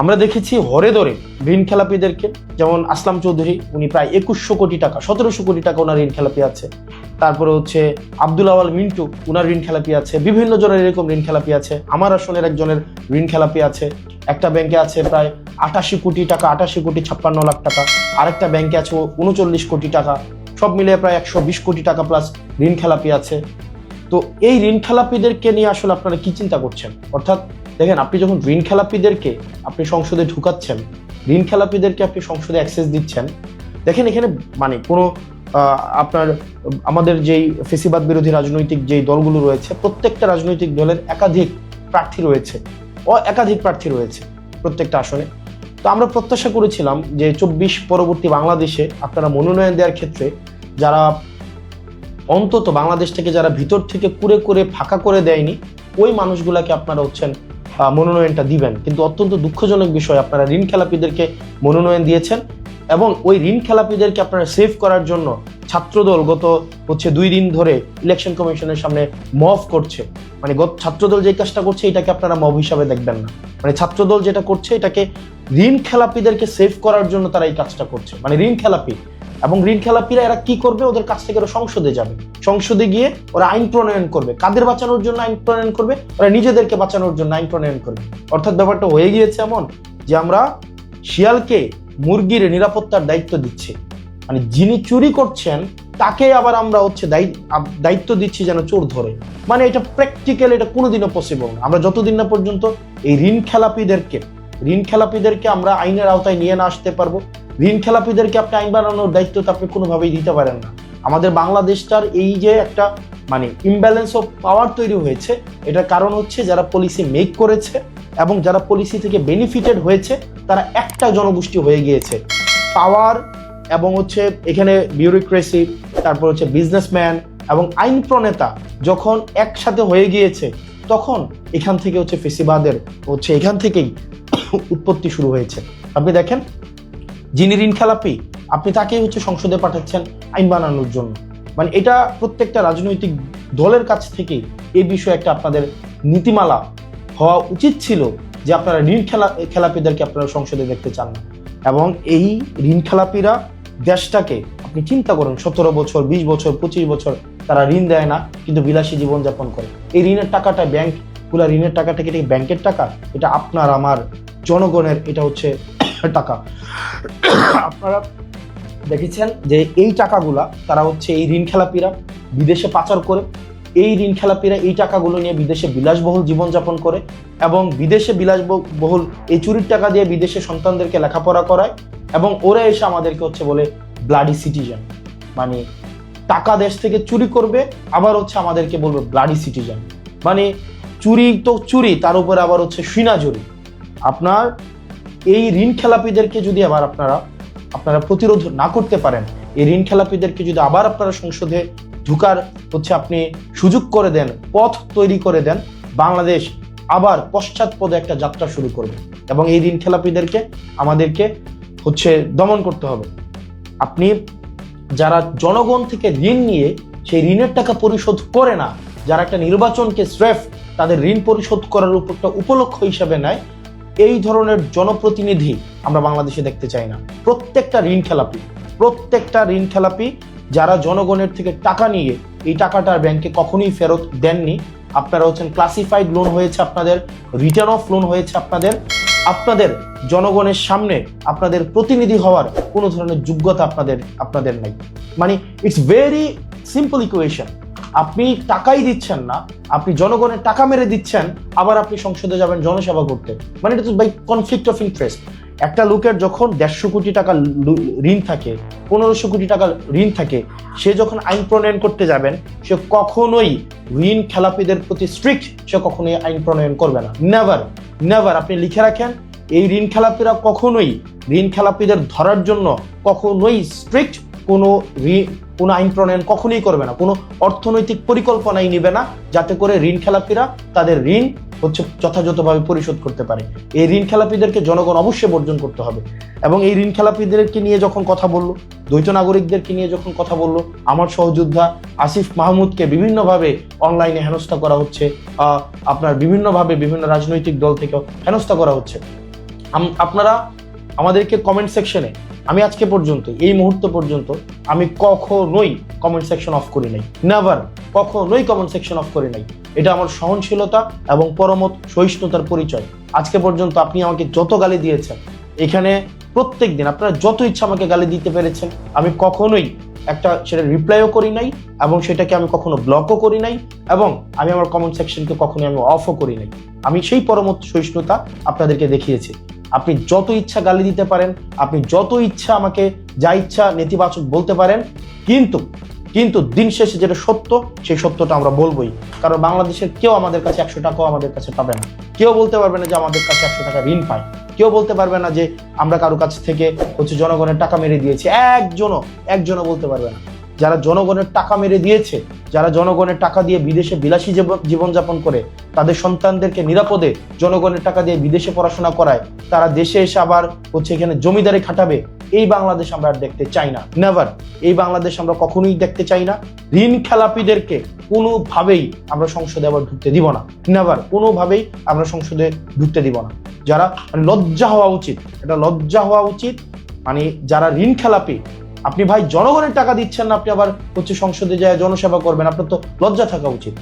আমরা দেখেছি হরে ধরে ঋণ খেলাপিদেরকে, যেমন আসলাম চৌধুরী, উনি প্রায় একুশশো কোটি টাকা, সতেরোশো কোটি টাকা ওনার ঋণ খেলাপি আছে। তারপরে হচ্ছে আব্দুল আওয়াল মিন্টু ওনার ঋণ খেলাপি আছে। বিভিন্ন জনের এরকম ঋণ খেলাপি আছে। আমার আসনের একজনের ঋণ খেলাপি আছে। একটা ব্যাংকে আছে প্রায় আটাশি কোটি টাকা, আটাশি কোটি ছাপ্পান্ন লাখ টাকা। আরেকটা ব্যাংকে আছে উনচল্লিশ কোটি টাকা। সব মিলিয়ে প্রায় একশো বিশ কোটি টাকা প্লাস ঋণ খেলাপি আছে। তো এই ঋণ খেলাপিদেরকে নিয়ে আসলে আপনারা কি চিন্তা করছেন? অর্থাৎ দেখেন, আপনি যখন ঋণ খেলাপিদেরকে আপনি সংসদে ঢুকাচ্ছেন, ঋণ খেলাপিদেরকে আপনি সংসদে অ্যাক্সেস দিচ্ছেন, দেখেন এখানে মানে কোনো আপনার, আমাদের যেই ফেসিবাদ বিরোধী রাজনৈতিক যেই দলগুলো রয়েছে, প্রত্যেকটা রাজনৈতিক দলের একাধিক প্রার্থী রয়েছে ও একাধিক প্রার্থী রয়েছে প্রত্যেকটা আসনে। তো আমরা প্রত্যাশা করেছিলাম যে চব্বিশ পরবর্তী বাংলাদেশে আপনারা মনোনয়ন দেওয়ার ক্ষেত্রে যারা অন্তত বাংলাদেশ থেকে যারা ভিতর থেকে কুরে করে ফাঁকা করে দেয়নি, ওই মানুষগুলাকে আপনারা হচ্ছেন মনোনয়নটা দিবেন। কিন্তু অত্যন্ত দুঃখজনক বিষয়, আপনারা ঋণ খেলাপিদেরকে মনোনয়ন দিয়েছেন এবং ওই ঋণ খেলাপিদেরকে আপনারা সেভ করার জন্য ছাত্রদল গত হচ্ছে দুই দিন ধরে ইলেকশন কমিশনের সামনে মফ করছে। মানে ছাত্রদল যে কাজটা করছে, এটাকে আপনারা মব হিসাবে দেখবেন না। মানে ছাত্রদল যেটা করছে, এটাকে ঋণ খেলাপিদেরকে সেভ করার জন্য তারা এই কাজটা করছে। মানে ঋণ খেলাপি। এবং ঋণ খেলাপিরা এরা কি করবে? ওদের কাছ থেকে ওরা সংসদে যাবে। সংসদে গিয়ে ওরা আইন প্রণয়ন করবে। কাদের বাঁচানোর জন্য আইন প্রণয়ন করবে? ওরা নিজেদেরকে বাঁচানোর জন্য আইন প্রণয়ন করবে। অর্থাৎ ব্যাপারটা হয়ে গিয়েছে এমন যে আমরা শিয়ালকে মুরগির নিরাপত্তার দায়িত্ব দিচ্ছি। মানে যিনি চুরি করছেন, তাকে আবার আমরা হচ্ছে দায়ি- দায়িত্ব দিচ্ছি যেন চোর ধরে। মানে এটা প্র্যাকটিক্যাল এটা কোনোদিনও পসিবল না। আমরা যতদিন না পর্যন্ত এই ঋণ খেলাপিদেরকে ঋণ খেলাপিদেরকে আমরা আইনের আওতায় নিয়ে না আসতে পারব ঋণ খেলাপিদেরকে আপনি আইন বানানোর দায়িত্ব তো আপনি কোনোভাবেই দিতে পারেন না। আমাদের বাংলাদেশটার এই যে একটা মানে ইমব্যালেন্স অফ পাওয়ার তৈরি হয়েছে, এটার কারণ হচ্ছে যারা পলিসি মেক করেছে এবং যারা পলিসি থেকে বেনিফিটেড হয়েছে, তারা একটা জনগোষ্ঠী হয়ে গিয়েছে। পাওয়ার এবং হচ্ছে এখানে বিউরোক্রেসি তারপর হচ্ছে বিজনেসম্যান এবং আইন প্রণেতা যখন একসাথে হয়ে গিয়েছে, তখন এখান থেকে হচ্ছে ফেসিবাদের হচ্ছে এখান থেকেই উৎপত্তি শুরু হয়েছে। আপনি দেখেন যিনি ঋণ খেলাপি, আপনি তাকেই হচ্ছে সংসদে পাঠাচ্ছেন আইন বানানোর জন্য। মানে এটা প্রত্যেকটা রাজনৈতিক দলের কাছ থেকে এই বিষয়ে একটা আপনাদের নীতিমালা হওয়া উচিত ছিল যে আপনারা ঋণ খেলা, খেলাপিদেরকে আপনারা সংসদে দেখতে চান না। এবং এই ঋণ খেলাপিরা দেশটাকে, আপনি চিন্তা করুন, সতেরো বছর, বিশ বছর, পঁচিশ বছর তারা ঋণ দেয় না, কিন্তু বিলাসী জীবনযাপন করে। এই ঋণের টাকাটা ব্যাংকগুলা ঋণের টাকাটা কি ব্যাংকের টাকা? এটা আপনার, আমার জনগণের এটা হচ্ছে টাকা। আপনারা দেখেছেন যে এই টাকাগুলা তারা হচ্ছে এই ঋণ খেলাপিরা বিদেশে পাচার করে, এই ঋণ খেলাপিরা এই টাকাগুলো নিয়ে বিদেশে বিলাসবহুল জীবনযাপন করে এবং বিদেশে বিলাসবহুল এই চুরির টাকা দিয়ে বিদেশে সন্তানদেরকে লেখাপড়া করায় এবং ওরা এসে আমাদেরকে হচ্ছে বলে ব্লাডি সিটিজেন মানে টাকা দেশ থেকে চুরি করবে, আবার হচ্ছে আমাদেরকে বলবে ব্লাডি সিটিজেন মানে চুরি তো চুরি, তার উপরে আবার হচ্ছে সুইনাজুরি আপনার এই ঋণ খেলাপিদেরকে যদি আবার আপনারা আপনারা প্রতিরোধ না করতে পারেন, এই ঋণ খেলাপিদেরকে যদি আবার আপনারা সংসদে ঢুকার হচ্ছে আপনি সুযোগ করে দেন, পথ তৈরি করে দেন, বাংলাদেশ আবার পশ্চাৎপদে একটা যাত্রা শুরু করবে এবং এই ঋণ খেলাপিদেরকে আমাদেরকে হচ্ছে দমন করতে হবে। আপনি যারা জনগণ থেকে ঋণ নিয়ে সেই ঋণের টাকা পরিশোধ করে না, যারা একটা নির্বাচনকে স্রেফ তাদের ঋণ পরিশোধ করার উপর একটা উপলক্ষ হিসাবে নেয় এই ধরনের জনপ্রতিনিধি আমরা বাংলাদেশে দেখতে চাই না। প্রত্যেকটা ঋণ খেলাপি, প্রত্যেকটা ঋণ খেলাপি যারা জনগণের থেকে টাকা নিয়ে এই টাকাটা ব্যাংকে কখনোই ফেরত দেননি, আপনারা হচ্ছেন ক্লাসিফাইড লোন হয়েছে আপনাদের রিটার্ন অফ লোন হয়েছে আপনাদের আপনাদের জনগণের সামনে আপনাদের প্রতিনিধি হওয়ার কোনো ধরনের যোগ্যতা আপনাদের আপনাদের নাই। মানে ইটস ভেরি সিম্পল ইকুয়েশন আপনি টাকাই দিচ্ছেন না, আপনি জনগণের টাকা মেরে দিচ্ছেন, আবার আপনি সংসদে যাবেন জনসেবা করতে। মানে এটা তো বাই কনফ্লিক্ট অফ ইন্টারেস্ট একটা লোকের যখন দেড়শো কোটি টাকা ঋণ থাকে, পনেরোশো কোটি টাকা ঋণ থাকে, সে যখন আইন প্রণয়ন করতে যাবেন, সে কখনোই ঋণ খেলাপিদের প্রতি স্ট্রিক্ট সে কখনোই আইন প্রণয়ন করবে না। নেভার নেভার আপনি লিখে রাখেন, এই ঋণ খেলাপিরা কখনোই, ঋণ খেলাপিদের ধরার জন্য কখনোই স্ট্রিক্ট কোনো কোনো আইন প্রণয়ন কখনোই করবে না, কোনো অর্থনৈতিক পরিকল্পনাই নেবে না, যাতে করে ঋণ খেলাপিরা তাদের ঋণ হচ্ছে যথাযথভাবে পরিশোধ করতে পারে। এই ঋণ খেলাপিদেরকে জনগণ অবশ্যই বর্জন করতে হবে। এবং এই ঋণ খেলাপিদেরকে নিয়ে যখন কথা বলল, দ্বৈত নাগরিকদেরকে নিয়ে যখন কথা বলল, আমার সহযোদ্ধা আসিফ মাহমুদকে বিভিন্নভাবে অনলাইনে হেনস্থা করা হচ্ছে আপনার বিভিন্নভাবে বিভিন্ন রাজনৈতিক দল থেকে হেনস্থা করা হচ্ছে। আপনারা আমাদেরকে কমেন্ট সেকশনে আমি আজকে পর্যন্ত এই মুহূর্ত পর্যন্ত আমি কখনোই কমেন্ট সেকশন অফ করি নাই। নেভার কখনোই কমেন্ট সেকশন অফ করি নাই। এটা আমার সহনশীলতা এবং পরমত সহিষ্ণুতার পরিচয়। আজকে পর্যন্ত আপনি আমাকে যত গালি দিয়েছেন, এখানে প্রত্যেক দিন আপনারা যত ইচ্ছা আমাকে গালি দিতে পেরেছেন, আমি কখনোই একটা সেটা রিপ্লাইও করি নাই এবং সেটাকে আমি কখনো ব্লকও করি নাই এবং আমি আমার কমেন্ট সেকশনকে কখনো আমি অফও করি নাই। আমি সেই পরমত সহিষ্ণুতা আপনাদেরকে দেখিয়েছি। আপনি যত ইচ্ছা গালি দিতে পারেন, আপনি যত ইচ্ছা আমাকে যা ইচ্ছা নেতিবাচক বলতে পারেন, কিন্তু কিন্তু দিন শেষে যেটা সত্য, সেই সত্যটা আমরা বলবোই। কারণ বাংলাদেশের কেউ আমাদের কাছে একশো টাকাও আমাদের কাছে পাবে না। কেউ বলতে পারবে না যে আমাদের কাছে একশো টাকা ঋণ পায়। কেউ বলতে পারবে না যে আমরা কারও কাছ থেকে হচ্ছে জনগণের টাকা মেরে দিয়েছি। একজনও একজনও বলতে পারবে না। যারা জনগণের টাকা মেরে দিয়েছে, যারা জনগণের টাকা দিয়ে বিদেশে বিলাসী জীব- জীবনযাপন করে, তাদের সন্তানদেরকে নিরাপদে জনগণের টাকা দিয়ে বিদেশে পড়াশোনা করায়, তারা দেশে এসে আবার হচ্ছে এখানে জমিদারি খাটাবে, এই বাংলাদেশ আমরা আর দেখতে চাই না। নেভার এই বাংলাদেশ আমরা কখনোই দেখতে চাই না। ঋণ খেলাপিদেরকে কোনোভাবেই আমরা সংসদে আবার ঢুকতে দিব না। নেভার কোনোভাবেই আমরা সংসদে ঢুকতে দিব না। যারা মানে লজ্জা হওয়া উচিত, এটা লজ্জা হওয়া উচিত মানে যারা ঋণ খেলাপি, আপনি ভাই জনগণের টাকা দিচ্ছেন না, আপনি আবার হচ্ছে সংসদে যায় জনসেবা করবেন, আপনার তো লজ্জা থাকা উচিত।